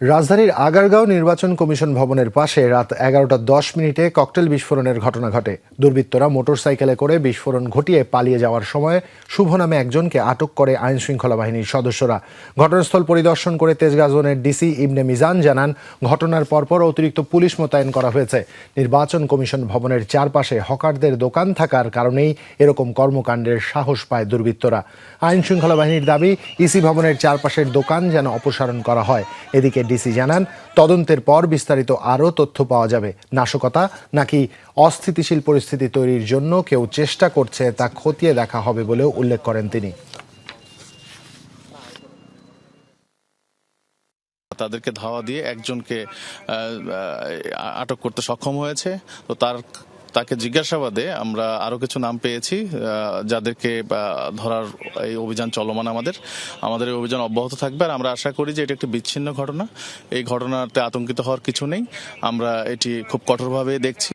রাজধানীর আগারগাঁও নির্বাচন কমিশন ভবনের পাশে রাত এগারোটা দশ মিনিটে ককটেল বিস্ফোরণের ঘটনা ঘটে। দুর্বৃত্তরা মোটরসাইকেলে করে বিস্ফোরণ ঘটিয়ে পালিয়ে যাওয়ার সময় শুভ নামে একজনকে আটক করে আইন শৃঙ্খলা বাহিনীর সদস্যরা। ঘটনাস্থল পরিদর্শন করে তেজগাঁ জোনের ডিসি ইবনে মিজান জানান, ঘটনার পরপর অতিরিক্ত পুলিশ মোতায়েন করা হয়েছে। নির্বাচন কমিশন ভবনের চারপাশে হকারদের দোকান থাকার কারণেই এরকম কর্মকাণ্ডের সাহস পায় দুর্বৃত্তরা। আইন শৃঙ্খলা বাহিনীর দাবি, ইসি ভবনের চারপাশের দোকান যেন অপসারণ করা হয়। এদিকে ডিসি জানান, তদন্তের পর বিস্তারিত আরও তথ্য পাওয়া যাবে। নাশকতা নাকি অস্থিতিশীল পরিস্থিতি তৈরির জন্য কেউ চেষ্টা করছে তা খতিয়ে দেখা হবে বলেও উল্লেখ করেন তিনি। তাদেরকে ধাওয়া দিয়ে একজনকে আটক করতে সক্ষম হয়েছে। তো তার তাকে জিজ্ঞাসাবাদে আমরা আরও কিছু নাম পেয়েছি যাদেরকে ধরার এই অভিযান চলমান আমাদের। আমাদের এই অভিযান অব্যাহত থাকবে আর আমরা আশা করি যে এটি একটি বিচ্ছিন্ন ঘটনা। এই ঘটনাতে আতঙ্কিত হওয়ার কিছু নেই। আমরা এটি খুব কঠোরভাবে দেখছি।